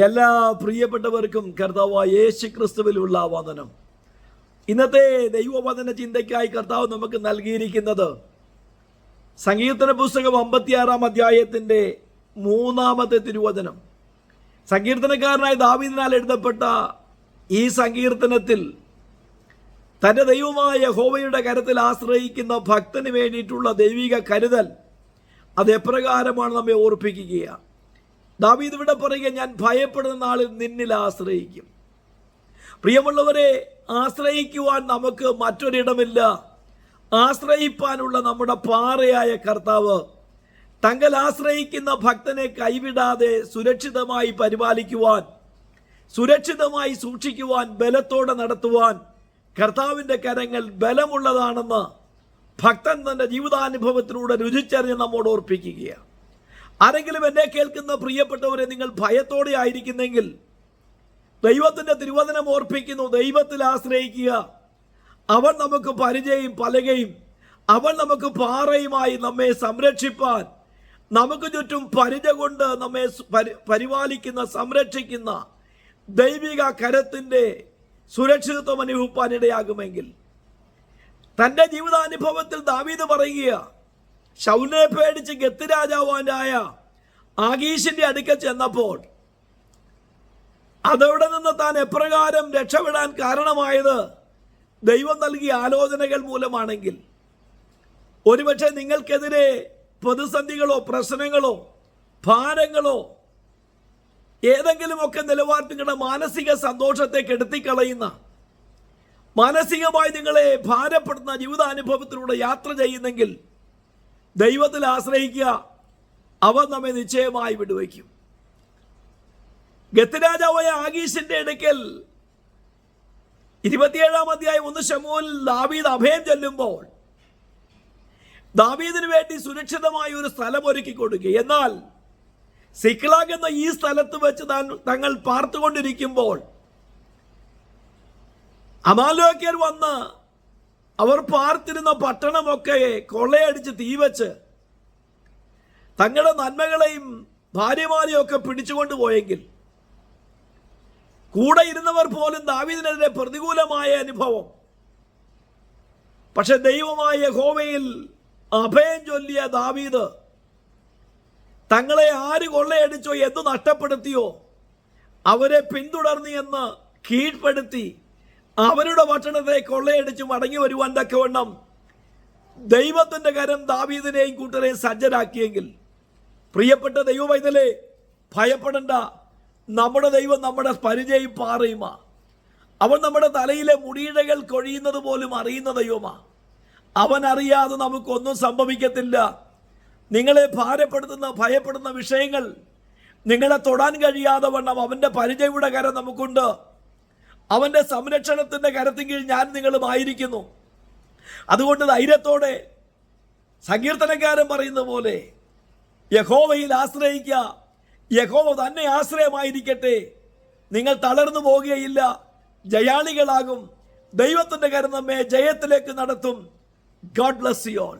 എല്ലാ പ്രിയപ്പെട്ടവർക്കും കർത്താവ് യേശു ക്രിസ്തുവിലുള്ള വന്ദനം. ഇന്നത്തെ ദൈവവചന ചിന്തയ്ക്കായി കർത്താവ് നമുക്ക് നൽകിയിരിക്കുന്നത് സങ്കീർത്തന പുസ്തകം അമ്പത്തിയാറാം അധ്യായത്തിന്റെ മൂന്നാമത്തെ തിരുവചനം. സങ്കീർത്തനക്കാരനായ ദാവിദിനാൽ എഴുതപ്പെട്ട ഈ സങ്കീർത്തനത്തിൽ തന്റെ ദൈവമായ ഹോവയുടെ കരത്തിൽ ആശ്രയിക്കുന്ന ഭക്തന് വേണ്ടിയിട്ടുള്ള ദൈവിക കരുതൽ അത് എപ്രകാരമാണ് നമ്മെ ഓർപ്പിക്കുകയാണ്. ദാവീദ് ഇവിടെ പറയുക ഞാൻ ഭയപ്പെടുന്ന നാളിൽ നിന്നിൽ ആശ്രയിക്കും. പ്രിയമുള്ളവരെ ആശ്രയിക്കുവാൻ നമുക്ക് മറ്റൊരിടമില്ല. ആശ്രയിപ്പാനുള്ള നമ്മുടെ പാറയായ കർത്താവ് തങ്ങൾ ആശ്രയിക്കുന്ന ഭക്തനെ കൈവിടാതെ സുരക്ഷിതമായി പരിപാലിക്കുവാൻ സുരക്ഷിതമായി സൂക്ഷിക്കുവാൻ ബലത്തോടെ നടത്തുവാൻ കർത്താവിന്റെ കരങ്ങൾ ബലമുള്ളതാണെന്ന് ഭക്തൻ തന്റെ ജീവിതാനുഭവത്തിലൂടെ രുചിച്ചറിഞ്ഞ് നമ്മോട് ഓർപ്പിക്കുകയാണ്. ആരെങ്കിലും എന്നെ കേൾക്കുന്ന പ്രിയപ്പെട്ടവരെ നിങ്ങൾ ഭയത്തോടെ ആയിരിക്കുന്നെങ്കിൽ ദൈവത്തിന്റെ തിരുവചനം ഓർപ്പിക്കുന്നു. ദൈവത്തിൽ ആശ്രയിക്കുക. അവൻ നമുക്ക് പരിചയം പലകയും അവൻ നമുക്ക് പാറയുമായി നമ്മെ സംരക്ഷിപ്പാൻ നമുക്ക് ചുറ്റും പരിച കൊണ്ട് നമ്മെ പരി- പരിപാലിക്കുന്ന സംരക്ഷിക്കുന്ന ദൈവിക കരത്തിന്റെ സുരക്ഷിതത്വം അനുഭവിപ്പാൻ ഇടയാകുമെങ്കിൽ തന്റെ ജീവിതാനുഭവത്തിൽ ദാവീദ് പറയുക ശൗലിനെ പേടിച്ച് ഗത്ത് രാജാവാനായ ആഗീഷിന്റെ അടുക്കൽ ചെന്നപ്പോൾ അതവിടെ നിന്ന് താൻ എപ്രകാരം രക്ഷപ്പെടാൻ കാരണമായത് ദൈവം നൽകിയ ആലോചനകൾ മൂലമാണെങ്കിൽ. ഒരുപക്ഷെ നിങ്ങൾക്കെതിരെ പ്രതിസന്ധികളോ പ്രശ്നങ്ങളോ ഭാരങ്ങളോ ഏതെങ്കിലുമൊക്കെ നിലവാരത്തിങ്ങളുടെ മാനസിക സന്തോഷത്തെ കെടുത്തിക്കളയുന്ന മാനസികമായി നിങ്ങളെ ഭാരപ്പെടുന്ന ജീവിതാനുഭവത്തിലൂടെ യാത്ര ചെയ്യുന്നെങ്കിൽ ദൈവത്തിൽ ആശ്രയിക്കുക. അവൻ നമ്മെ നിശ്ചയമായി വിടുവയ്ക്കും. ഗത്തരാജാവായ ആഗീഷിന്റെ അടുക്കൽ ഇരുപത്തിയേഴാം അധ്യായം ഒന്ന് ശമൂൽ ദാവീദ് അഭയം ചെല്ലുമ്പോൾ ദാവീദിന് വേണ്ടി സുരക്ഷിതമായ ഒരു സ്ഥലം ഒരുക്കി കൊടുക്കുക. എന്നാൽ സിക്ലാഗ് എന്ന ഈ സ്ഥലത്ത് വെച്ച് താൻ- തങ്ങൾ പാർത്തുകൊണ്ടിരിക്കുമ്പോൾ അമാലോക്യർ വന്ന് അവർ പാർത്തിരുന്ന പട്ടണമൊക്കെ കൊള്ളയടിച്ച് തീവച്ച് തങ്ങളുടെ നന്മകളെയും ഭാര്യമാരെയും ഒക്കെ പിടിച്ചുകൊണ്ട് പോയെങ്കിൽ കൂടെ ഇരുന്നവർ പോലും ദാവീദിനെതിരെ പ്രതികൂലമായ അനുഭവം. പക്ഷെ ദൈവമായ ഹോമയിൽ അഭയം ചൊല്ലിയ ദാവീദ് തങ്ങളെ ആര് കൊള്ളയടിച്ചോ എന്ത് നഷ്ടപ്പെടുത്തിയോ അവരെ പിന്തുടർന്നു എന്ന് കീഴ്പ്പെടുത്തി അവരുടെ ഭക്ഷണത്തെ കൊള്ളയടിച്ച് മടങ്ങി വരുവാൻ തക്കവണ്ണം ദൈവത്തിന്റെ കരം ദാവീദിനെയും കൂട്ടരെയും സജ്ജരാക്കിയെങ്കിൽ പ്രിയപ്പെട്ട ദൈവവൈതലേ ഭയപ്പെടണ്ട. നമ്മുടെ ദൈവം നമ്മുടെ പരിചയം പാറയുമാ. അവൻ നമ്മുടെ തലയിലെ മുടിയിഴകൾ കൊഴിയുന്നത് പോലും അറിയുന്ന ദൈവമാ. അവൻ അറിയാതെ നമുക്കൊന്നും സംഭവിക്കത്തില്ല. നിങ്ങളെ ഭാരപ്പെടുത്തുന്ന ഭയപ്പെടുന്ന വിഷയങ്ങൾ നിങ്ങളെ തൊടാൻ കഴിയാതെ വണ്ണം അവന്റെ പരിചയയുടെ കരം നമുക്കുണ്ട്. അവന്റെ സംരക്ഷണത്തിന്റെ കരത്തിൻ കീഴിൽ ഞാൻ നിങ്ങളുമായിരിക്കുന്നു. അതുകൊണ്ട് ധൈര്യത്തോടെ സങ്കീർത്തനക്കാരൻ പറയുന്ന പോലെ യഹോവയിൽ ആശ്രയിക്കുക യഹോവ തന്നെ ആശ്രയമായിരിക്കട്ടെ. നിങ്ങൾ തളർന്നു പോകുകയില്ല ജയാളികളാകും. ദൈവത്തിന്റെ കരം നമ്മെ ജയത്തിലേക്ക് നടത്തും. God bless you all